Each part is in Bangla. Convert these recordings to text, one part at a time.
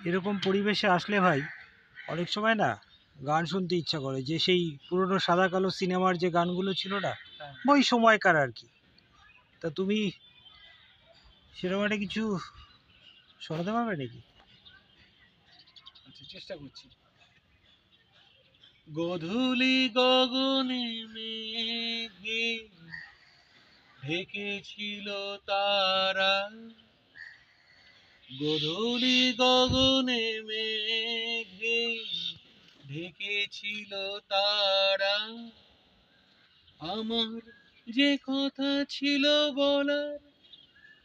এরকম পরিবেশে আসলে ভাই অনেক সময় না গান শুনতে ইচ্ছা করে। যে সেই পুরনো সাদা কালো সিনেমার যে গানগুলো ছিল না হ্যাঁ। ওই সময়কার আর কি। তা তুমি সেরকম একটা কিছু শোনাতে পারবে নাকি? আচ্ছা চেষ্টা করছি। গধূলি গগনে মেঘে ঢেকেছিল তারা। গধূলি গগনে মেঘে ঢেকেছিল তারা। আমার যে কথা ছিল বলার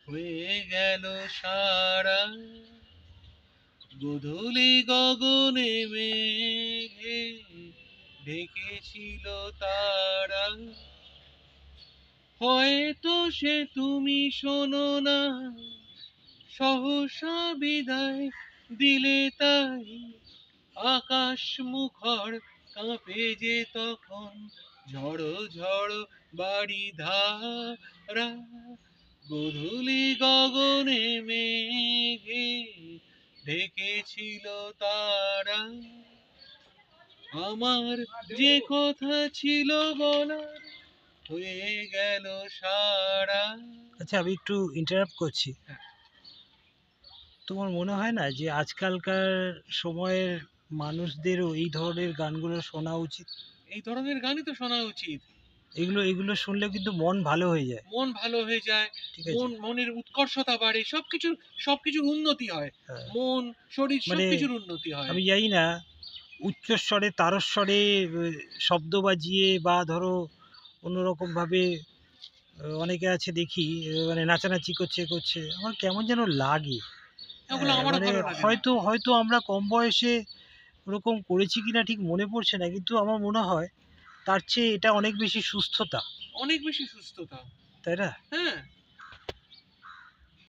হয়ে গেল সারা। গধূলি গগনে মেঘে ঢেকেছিল তারা। হয়তো সে তুমি শোনো না। সহসা বিদায় দিলে তাই আকাশ মুখর কাঁপে যে তখন। ঝড়ো ঝড়ো বাড়ি ধারা, গধূলি গগনে মেঘে ঢেকেছিল তারা। আমার যে কথা ছিল বলার হয়ে গেল সারা। আচ্ছা আমি একটু ইন্টারাপ্ট করছি। তোমার মনে হয় না যে আজকালকার সময়ের মানুষদেরও এই ধরনের গানগুলো শোনা উচিত? এই ধরনের গানই তো শোনা উচিত। এগুলো এগুলো শুনলে কিন্তু মন ভালো হয়ে যায়। মন ভালো হয়ে যায় মন মনের উৎকর্ষতা বাড়ে সবকিছু সবকিছুর উন্নতি হয়। হ্যাঁ। মন শরীর মানে সবকিছুর উন্নতি হয়। আমি জানি না উচ্চস্বরে তারস্বরে শব্দ বাজিয়ে বা ধরো অন্যরকমভাবে আহ, অনেকে আছে দেখি মানে নাচানাচি করছে করছে। আমার কেমন যেন লাগে। হ্যাঁ, আমারও মানে ভালো লাগে হয়তো হয়তো আমরা কম বয়সে ওরকম করেছি কিনা ঠিক মনে পড়ছে না কিন্তু আমার মনে হয় তার চেয়ে এটা অনেক বেশি সুস্থতা। অনেক বেশি সুস্থতা। তাই না? হ্যাঁ।